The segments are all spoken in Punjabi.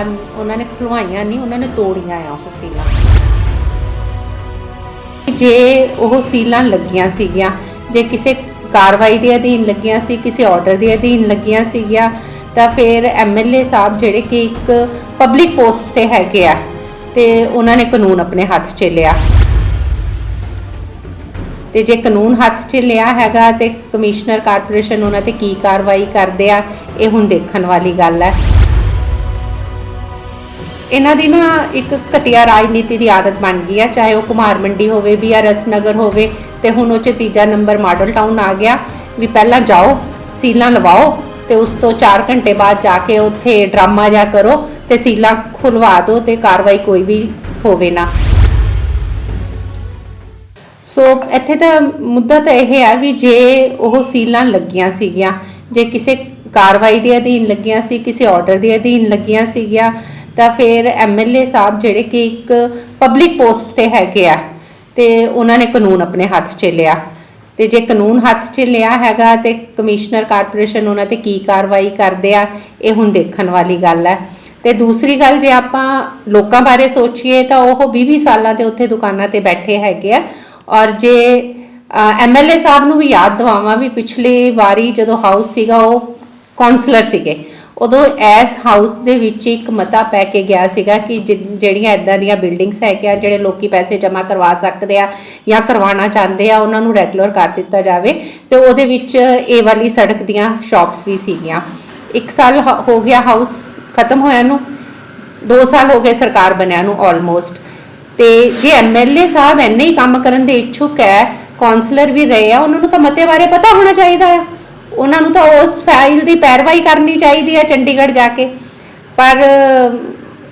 ਅਨ- ਉਹਨਾਂ ਨੇ ਖੁਲਵਾਈਆਂ ਨਹੀਂ, ਉਹਨਾਂ ਨੇ ਤੋੜੀਆਂ ਆ ਉਹ ਸੀਲਾਂ। ਜੇ ਉਹ ਸੀਲਾਂ ਲੱਗੀਆਂ ਸੀਗੀਆਂ, ਜੇ ਕਿਸੇ ਕਾਰਵਾਈ ਦੇ ਅਧੀਨ ਲੱਗੀਆਂ ਸੀ, ਕਿਸੇ ਆਰਡਰ ਦੇ ਅਧੀਨ ਲੱਗੀਆਂ ਸੀਗੀਆਂ, ਤਾਂ ਫਿਰ ਐਮਐਲਏ ਸਾਹਿਬ ਜਿਹੜੇ ਕਿ ਇੱਕ ਪਬਲਿਕ ਪੋਸਟ ਤੇ ਹੈਗੇ ਆ, ਤੇ ਉਹਨਾਂ ਨੇ ਕਾਨੂੰਨ ਆਪਣੇ ਹੱਥ 'ਚ ਲਿਆ। ਤੇ ਜੇ ਕਾਨੂੰਨ ਹੱਥ 'ਚ ਲਿਆ ਹੈਗਾ ਤੇ ਕਮਿਸ਼ਨਰ ਕਾਰਪੋਰੇਸ਼ਨ ਉਹਨਾਂ ਤੇ ਕੀ ਕਾਰਵਾਈ ਕਰਦੇ ਆ, ਇਹ ਹੁਣ ਦੇਖਣ ਵਾਲੀ ਗੱਲ ਹੈ। ਇਹਨਾਂ ਦੀ ਨਾ ਇੱਕ ਘਟੀਆ ਰਾਜਨੀਤੀ ਦੀ ਆਦਤ ਬਣ ਗਈ ਹੈ ਚਾਹੇ ਉਹ ਕੁਮਾਰ ਮੰਡੀ ਹੋਵੇ ਬੀਆਰਐਸ ਨਗਰ ਹੋਵੇ, ਤੇ ਹੁਣ ਉਹ ਚ ਤੀਜਾ ਨੰਬਰ ਮਾਡਲ ਟਾਊਨ ਆ ਗਿਆ, ਵੀ ਪਹਿਲਾਂ ਜਾਓ, ਸੀਲਾਂ ਲਵਾਓ, ਤੇ ਉਸ ਤੋਂ 4 ਘੰਟੇ ਬਾਅਦ ਜਾ ਕੇ ਉੱਥੇ ਡਰਾਮਾ ਜਾ ਕਰੋ, ਤੇ ਸੀਲਾਂ ਖੁਲਵਾ ਦਿਓ ਤੇ ਕਾਰਵਾਈ ਕੋਈ ਵੀ ਹੋਵੇ ਨਾ। ਸੋ ਇੱਥੇ ਤਾਂ ਮੁੱਦਾ ਤਾਂ ਇਹ ਹੈ ਵੀ ਜੇ ਉਹ ਸੀਲਾਂ ਲੱਗੀਆਂ ਸੀਗੀਆਂ, ਜੇ ਕਿਸੇ ਕਾਰਵਾਈ ਦੇ ਅਧੀਨ ਲੱਗੀਆਂ ਸੀ, ਕਿਸੇ ਆਰਡਰ ਦੇ ਅਧੀਨ ਲੱਗੀਆਂ ਸੀਗੀਆਂ ਤਾਂ ਫਿਰ ਐਮਐਲਏ ਸਾਹਿਬ ਜਿਹੜੇ ਕਿ ਇੱਕ ਪਬਲਿਕ ਪੋਸਟ ਤੇ ਹੈਗੇ ਆ, ਤੇ ਉਹਨਾਂ ਨੇ ਕਾਨੂੰਨ ਆਪਣੇ ਹੱਥ 'ਚ ਲਿਆ। ਤੇ ਜੇ ਕਾਨੂੰਨ ਹੱਥ 'ਚ ਲਿਆ ਹੈਗਾ ਤੇ ਕਮਿਸ਼ਨਰ ਕਾਰਪੋਰੇਸ਼ਨ ਉਹਨਾਂ ਤੇ ਕੀ ਕਾਰਵਾਈ ਕਰਦੇ ਆ, ਇਹ ਹੁਣ ਦੇਖਣ ਵਾਲੀ ਗੱਲ ਹੈ। ਤੇ ਦੂਸਰੀ ਗੱਲ ਜੇ ਆਪਾਂ ਲੋਕਾਂ ਬਾਰੇ ਸੋਚੀਏ ਤਾਂ ਉਹ 20-20 ਸਾਲਾਂ ਦੇ ਉੱਥੇ ਦੁਕਾਨਾਂ ਤੇ ਬੈਠੇ ਹੈਗੇ ਆ। ਔਰ ਜੇ ਐਮਐਲਏ ਸਾਹਿਬ ਨੂੰ ਵੀ ਯਾਦ ਦਿਵਾਵਾਂ ਵੀ ਪਿਛਲੀ ਵਾਰੀ ਜਦੋਂ ਹਾਊਸ ਸੀਗਾ ਉਹ ਕਾਉਂਸਲਰ ਸੀਗੇ। ਉਦੋਂ ਐਸ ਹਾਊਸ ਦੇ ਵਿੱਚ ਇੱਕ ਮਤਾ ਪੈ ਕੇ ਗਿਆ ਸੀਗਾ ਕਿ ਜਿ- ਜਿਹੜੀਆਂ ਇਦਾਂ ਦੀਆਂ ਬਿਲਡਿੰਗਸ ਹੈਗੀਆਂ ਜਿਹੜੇ ਲੋਕੀ ਪੈਸੇ ਜਮ੍ਹਾਂ ਕਰਵਾ ਸਕਦੇ ਆ ਜਾਂ ਕਰਵਾਉਣਾ ਚਾਹੁੰਦੇ ਆ, ਉਹਨਾਂ ਨੂੰ ਰੈਗੂਲਰ ਕਰ ਦਿੱਤਾ ਜਾਵੇ। ਤੇ ਉਹਦੇ ਵਿੱਚ ਇਹ ਵਾਲੀ ਸੜਕ ਦੀਆਂ ਸ਼ਾਪਸ ਵੀ ਸੀਗੀਆਂ। ਇੱਕ ਸਾਲ ਹ- ਹੋ ਗਿਆ ਹਾਊਸ ਖਤਮ ਹੋਇਆ ਨੂੰ। 2 ਸਾਲ ਹੋ ਗਏ ਸਰਕਾਰ ਬਣਿਆ ਨੂੰ ਆਲਮੋਸਟ ਤੇ ਜੇ ਐਮਐਲਏ ਸਾਹਿਬ ਇੰਨੇ ਹੀ ਕੰਮ ਕਰਨ ਦੇ ਇੱਛੁਕ ਹੈ ਕਾਉਂਸਲਰ ਵੀ ਰਹੇ ਆ, ਉਹਨਾਂ ਨੂੰ ਤਾਂ ਮਤੇ ਬਾਰੇ ਪਤਾ ਹੋਣਾ ਚਾਹੀਦਾ ਆ। ਉਹਨਾਂ ਨੂੰ ਤਾਂ ਉਸ ਫਾਈਲ ਦੀ ਪੈਰਵਾਈ ਕਰਨੀ ਚਾਹੀਦੀ ਹੈ ਚੰਡੀਗੜ੍ਹ ਜਾ ਕੇ। ਪਰ,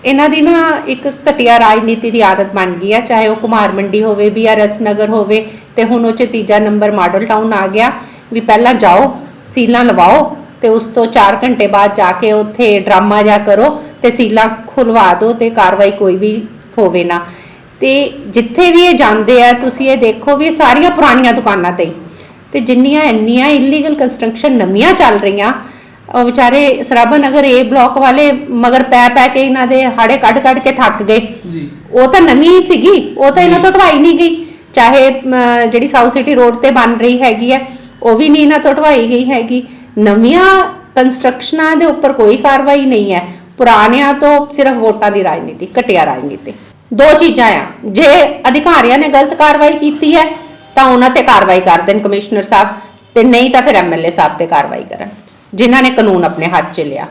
ਇਹਨਾਂ ਦੀ ਨਾ ਇੱਕ ਘਟੀਆ ਰਾਜਨੀਤੀ ਦੀ ਆਦਤ ਬਣ ਗਈ ਹੈ ਚਾਹੇ ਉਹ ਕੁਮਾਰ ਮੰਡੀ ਹੋਵੇ, ਬੀਆਰਐਸ ਨਗਰ ਹੋਵੇ, ਤੇ ਹੁਣ ਉਹ ਚ ਤੀਜਾ ਨੰਬਰ ਮਾਡਲ ਟਾਊਨ ਆ ਗਿਆ, ਵੀ ਪਹਿਲਾਂ ਜਾਓ, ਸੀਲਾਂ ਲਵਾਓ, ਤੇ ਉਸ ਤੋਂ 4 ਘੰਟੇ ਬਾਅਦ ਜਾ ਕੇ ਉੱਥੇ ਡਰਾਮਾ ਜਾ ਕਰੋ, ਤੇ ਸੀਲਾਂ ਖੁਲਵਾ ਦਿਓ, ਤੇ ਕਾਰਵਾਈ ਕੋਈ ਵੀ ਹੋਵੇ ਨਾ। ਤੇ ਜਿੱਥੇ ਵੀ ਇਹ ਜਾਂਦੇ ਆ, ਤੁਸੀਂ ਇਹ ਦੇਖੋ ਵੀ ਇਹ ਸਾਰੀਆਂ ਪੁਰਾਣੀਆਂ ਦੁਕਾਨਾਂ ਤੇ। ਤੇ ਜਿੰਨੀਆਂ ਇੰਨੀਆਂ ਇਲੀਗਲ ਕੰਸਟਰਕਸ਼ਨ ਨਵੀਆਂ ਚੱਲ ਰਹੀਆਂ ਉਹ ਵਿਚਾਰੇ ਸਰਾਭਾ ਨਗਰ ਏ ਬਲਾਕ ਵਾਲੇ ਮਗਰ ਪੈ ਪੈ ਕੇ ਇਹਨਾਂ ਦੇ ਹਾੜੇ ਕੱਢ ਕੱਢ ਕੇ ਥੱਕ ਗਏ। ਜੀ। ਉਹ ਤਾਂ ਨਵੀਂ ਹੀ ਸੀਗੀ ਉਹ ਤਾਂ ਇਹਨਾਂ ਤੋਂ ਢਵਾਈ ਨਹੀਂ ਗਈ। ਚਾਹੇ ਜਿਹੜੀ ਸਾਊਥ ਸਿਟੀ ਰੋਡ ਤੇ ਬਣ ਰਹੀ ਹੈਗੀ ਹੈ ਉਹ ਵੀ ਨਹੀਂ ਇਹਨਾਂ ਤੋਂ ਢਵਾਈ ਗਈ ਹੈਗੀ। ਨਵੀਆਂ ਕੰਸਟਰਕਸ਼ਨਾਂ ਦੇ ਉੱਪਰ ਕੋਈ ਕਾਰਵਾਈ ਨਹੀਂ ਹੈ। ਪੁਰਾਣਿਆਂ ਤੋਂ ਸਿਰਫ ਵੋਟਾਂ ਦੀ ਰਾਜਨੀਤੀ ਘਟਿਆ ਰਾਜਨੀਤੀ। ਦੋ ਚੀਜ਼ਾਂ ਆ। ਜੇ ਅਧਿਕਾਰੀਆਂ ਨੇ ਗਲਤ ਕਾਰਵਾਈ ਕੀਤੀ ਹੈ ਤਾਂ ਉਹਨਾਂ ਤੇ ਕਾਰਵਾਈ ਕਰ ਦੇਣ ਕਮਿਸ਼ਨਰ ਸਾਹਿਬ ਤੇ ਨਹੀਂ ਤਾਂ ਫਿਰ ਐਮਐਲਏ ਸਾਹਿਬ ਤੇ ਕਾਰਵਾਈ ਕਰਨ, ਜਿਨ੍ਹਾਂ ਨੇ ਕਾਨੂੰਨ ਆਪਣੇ ਹੱਥ 'ਚ ਲਿਆ।